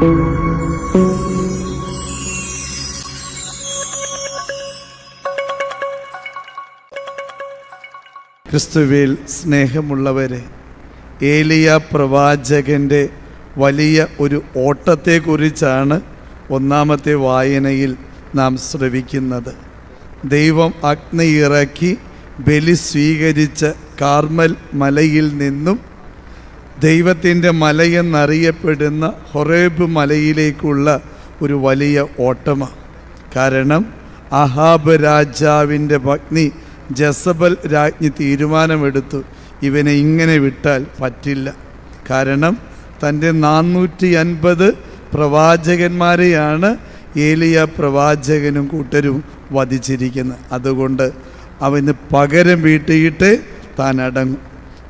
ക്രിസ്തുവിൽ സ്നേഹമുള്ളവരെ ഏലിയ പ്രവാചകന്റെ വലിയ ഒരു ഓട്ടത്തെക്കുറിച്ചാണ് ഒന്നാമത്തെ വായനയിൽ നാം ശ്രവിക്കുന്നത്. ദൈവം അഗ്നി ഇറക്കി ബലി സ്വീകരിച്ച കാർമൽ മലയിൽ നിന്നും ദൈവത്തിന്റെ മലയെന്നറിയപ്പെടുന്ന ഹൊറേബ് മലയിലേക്കുള്ള ഒരു വലിയ ഓട്ടമാണ് കാരണം അഹാബ് രാജാവിന്റെ പത്നി ജസബൽ രാജ്ഞി തീരുമാനമെടുത്തു. ഇവനെ ഇങ്ങനെ വിട്ടാൽ പറ്റില്ല. കാരണം തന്റെ നാനൂറ്റി അൻപത് പ്രവാചകന്മാരെയാണ് ഏലിയ പ്രവാചകനും കൂട്ടരും വധിച്ചിരിക്കുന്നത്. അതുകൊണ്ട് അവന് പകരം വീട്ടിയിട്ട് താൻ അടങ്ങും.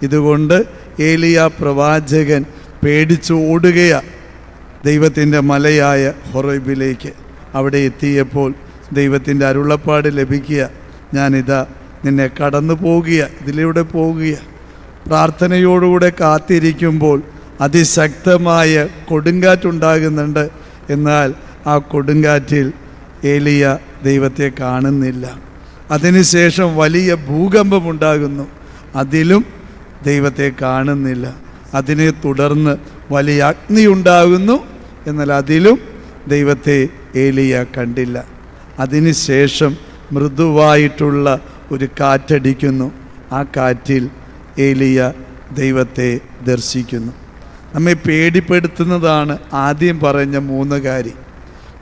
ഇതുകൊണ്ട് ഏലിയ പ്രവാചകൻ പേടിച്ചു ഓടുകയാണ് ദൈവത്തിന്റെ മലയായ ഹൊറൈബിലേക്ക്. അവിടെ എത്തിയപ്പോൾ ദൈവത്തിന്റെ അരുളപ്പാട് ലഭിക്കുക. ഞാനിതാ നിന്നെ കടന്നു പോകുക ഇതിലൂടെ പോകുക. പ്രാർത്ഥനയോടുകൂടെ കാത്തിരിക്കുമ്പോൾ അതിശക്തമായ കൊടുങ്കാറ്റുണ്ടാകുന്നുണ്ട്. എന്നാൽ ആ കൊടുങ്കാറ്റിൽ ഏലിയ ദൈവത്തെ കാണുന്നില്ല. അതിനുശേഷം വലിയ ഭൂകമ്പമുണ്ടാകുന്നു. അതിലും ദൈവത്തെ കാണുന്നില്ല. അതിനെ തുടർന്ന് വലിയ അഗ്നി ഉണ്ടാകുന്നു എന്നാൽ അതിലും ദൈവത്തെ ഏലിയ കണ്ടില്ല. അതിനുശേഷം മൃദുവായിട്ടുള്ള ഒരു കാറ്റടിക്കുന്നു. ആ കാറ്റിൽ ഏലിയ ദൈവത്തെ ദർശിക്കുന്നു. നമ്മെ പേടിപ്പെടുത്തുന്നതാണ് ആദ്യം പറഞ്ഞ മൂന്ന് കാര്യം.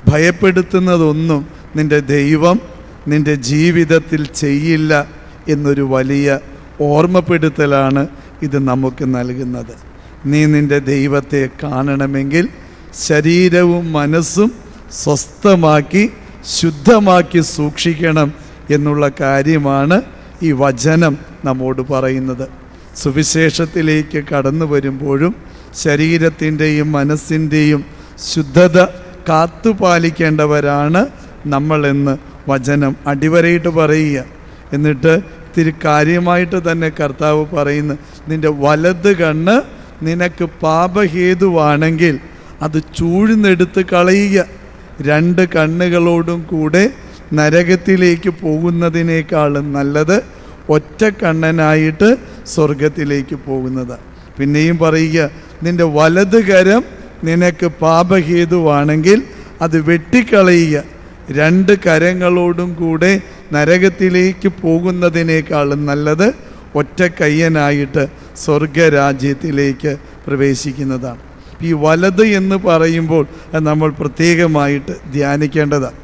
ഭയപ്പെടുത്തുന്നതൊന്നും നിന്റെ ദൈവം നിന്റെ ജീവിതത്തിൽ ചെയ്യില്ല എന്നൊരു വലിയ ഓർമ്മപ്പെടുത്തലാണ് ഇത് നമുക്ക് നൽകുന്നത്. നീ നിന്റെ ദൈവത്തെ കാണണമെങ്കിൽ ശരീരവും മനസ്സും സ്വസ്ഥമാക്കി ശുദ്ധമാക്കി സൂക്ഷിക്കണം എന്നുള്ള കാര്യമാണ് ഈ വചനം നമ്മോട് പറയുന്നത്. സുവിശേഷത്തിലേക്ക് കടന്നു വരുമ്പോഴും ശരീരത്തിന്റെയും മനസ്സിന്റെയും ശുദ്ധത കാത്തുപാലിക്കേണ്ടവരാണ് നമ്മളെന്ന് വചനം അടിവരയിട്ട് പറയുക. എന്നിട്ട് ഇത്തിരി കാര്യമായിട്ട് തന്നെ കർത്താവ് പറയുന്നു. നിന്റെ വലത് കണ്ണ് നിനക്ക് പാപഹേതുവാണെങ്കിൽ അത് ചൂഴ്ന്നെടുത്ത് കളയുക. രണ്ട് കണ്ണുകളോടും കൂടെ നരകത്തിലേക്ക് പോകുന്നതിനേക്കാളും നല്ലത് ഒറ്റ കണ്ണനായിട്ട് സ്വർഗത്തിലേക്ക് പോകുന്നത്. പിന്നെയും പറയുക നിന്റെ വലത് കരം നിനക്ക് പാപഹേതുവാണെങ്കിൽ അത് വെട്ടിക്കളയുക. രണ്ട് കരങ്ങളോടും കൂടെ നരകത്തിലേക്ക് പോകുന്നതിനേക്കാളും നല്ലത് ഒറ്റ കയ്യനായിട്ട് സ്വർഗരാജ്യത്തിലേക്ക് പ്രവേശിക്കുന്നതാണ്. ഈ വലത് എന്ന് പറയുമ്പോൾ നമ്മൾ പ്രത്യേകമായിട്ട് ധ്യാനിക്കേണ്ടതാണ്.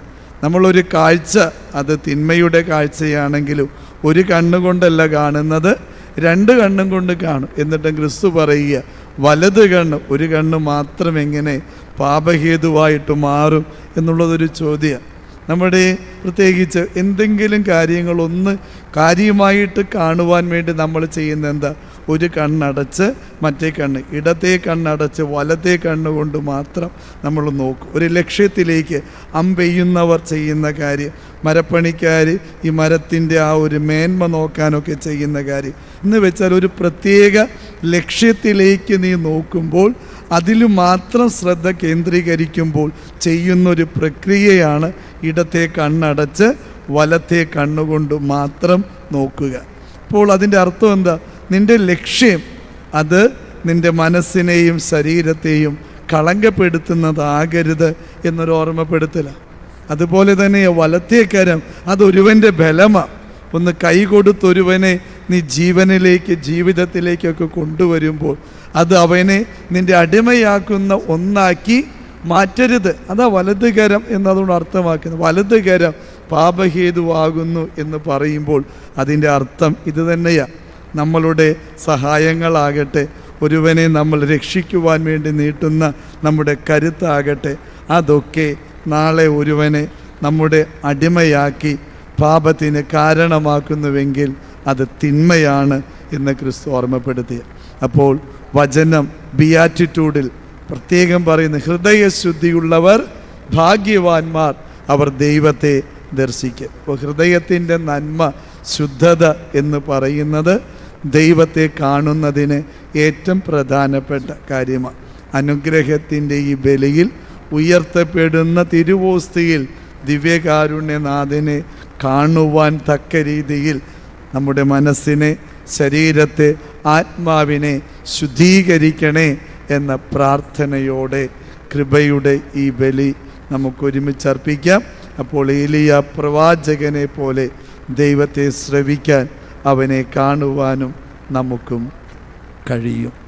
നമ്മളൊരു കാഴ്ച അത് തിന്മയുടെ കാഴ്ചയാണെങ്കിലും ഒരു കണ്ണുകൊണ്ടല്ല കാണുന്നത് രണ്ട് കണ്ണും കൊണ്ട് കാണും. എന്നിട്ട് ക്രിസ്തു പറയുക വലത് കണ്ണ് ഒരു കണ്ണ് മാത്രം എങ്ങനെ പാപഹേതുവായിട്ട് മാറും എന്നുള്ളതൊരു ചോദ്യമാണ്. നമ്മുടെ പ്രത്യേകിച്ച് എന്തെങ്കിലും കാര്യങ്ങളൊന്ന് കാര്യമായിട്ട് കാണുവാൻ വേണ്ടി നമ്മൾ ചെയ്യുന്ന എന്താ? ഒരു കണ്ണടച്ച് മറ്റേ കണ്ണ് ഇടത്തെ കണ്ണടച്ച് വലത്തെ കണ്ണ് കൊണ്ട് മാത്രം നമ്മൾ നോക്കും. ഒരു ലക്ഷ്യത്തിലേക്ക് അമ്പെയ്യുന്നവർ ചെയ്യുന്ന കാര്യം മരപ്പണിക്കാർ ഈ മരത്തിന്റെ ആ ഒരു മേന്മ നോക്കാനൊക്കെ ചെയ്യുന്ന കാര്യം. എന്ന് വെച്ചാൽ ഒരു പ്രത്യേക ലക്ഷ്യത്തിലേക്ക് നീ നോക്കുമ്പോൾ അതിൽ മാത്രം ശ്രദ്ധ കേന്ദ്രീകരിക്കുമ്പോൾ ചെയ്യുന്നൊരു പ്രക്രിയയാണ് ഇടത്തെ കണ്ണടച്ച് വലത്തെ കണ്ണുകൊണ്ട് മാത്രം നോക്കുക. അപ്പോൾ അതിന്റെ അർത്ഥം എന്താ? നിന്റെ ലക്ഷ്യം അത് നിന്റെ മനസ്സിനെയും ശരീരത്തെയും കളങ്കപ്പെടുത്തുന്നതാകരുത് എന്നൊരു ഓർമ്മപ്പെടുത്തലാണ് അതുപോലെ തന്നെ വലത്തേക്കരം കരം അതൊരുവന്റെ ബലമാണ് ഒന്ന് കൈ കൊടുത്തൊരുവനെ നീ ജീവനിലേക്ക് ജീവിതത്തിലേക്കൊക്കെ കൊണ്ടുവരുമ്പോൾ അത് അവനെ നിന്റെ അടിമയാക്കുന്ന ഒന്നാക്കി മാറ്റരുത്. അതാ വലതുകരം എന്നതുകൊണ്ട് അർത്ഥമാക്കുന്നത്. വലതുകരം പാപഹേതുവാകുന്നു എന്ന് പറയുമ്പോൾ അതിന്റെ അർത്ഥം ഇത് തന്നെയാണ് നമ്മളുടെ സഹായങ്ങളാകട്ടെ ഒരുവനെ നമ്മൾ രക്ഷിക്കുവാൻ വേണ്ടി നീട്ടുന്ന നമ്മുടെ കരുത്താകട്ടെ അതൊക്കെ നാളെ ഒരുവനെ നമ്മുടെ അടിമയാക്കി പാപത്തിന് കാരണമാക്കുന്നുവെങ്കിൽ അത് തിന്മയാണ് എന്ന് ക്രിസ്തു ഓർമ്മപ്പെടുത്തിയ. അപ്പോൾ വചനം ബിയാറ്റിറ്റ്യൂഡിൽ പ്രത്യേകം പറയുന്ന ഹൃദയശുദ്ധിയുള്ളവർ ഭാഗ്യവാന്മാർ അവർ ദൈവത്തെ ദർശിക്കും. അപ്പോൾ ഹൃദയത്തിന്റെ നന്മ ശുദ്ധത എന്ന് പറയുന്നത് ദൈവത്തെ കാണുന്നതിന് ഏറ്റവും പ്രധാനപ്പെട്ട കാര്യമാണ്. അനുഗ്രഹത്തിന്റെ ഈ ബലിയിൽ ഉയർത്തപ്പെടുന്ന തിരുവോസ്തിയിൽ ദിവ്യകാരുണ്യനാഥനെ കാണുവാൻ തക്ക രീതിയിൽ നമ്മുടെ മനസ്സിനെ ശരീരത്തെ ആത്മാവിനെ ശുദ്ധീകരിക്കണേ എന്ന പ്രാർത്ഥനയോടെ കൃപയുടെ ഈ ബലി നമുക്കൊരുമിച്ച് അർപ്പിക്കാം. അപ്പോൾ ഏലിയ പ്രവാചകനെ പോലെ ദൈവത്തെ ശ്രവിക്കാൻ അവനെ കാണുവാനും നമുക്കും കഴിയും.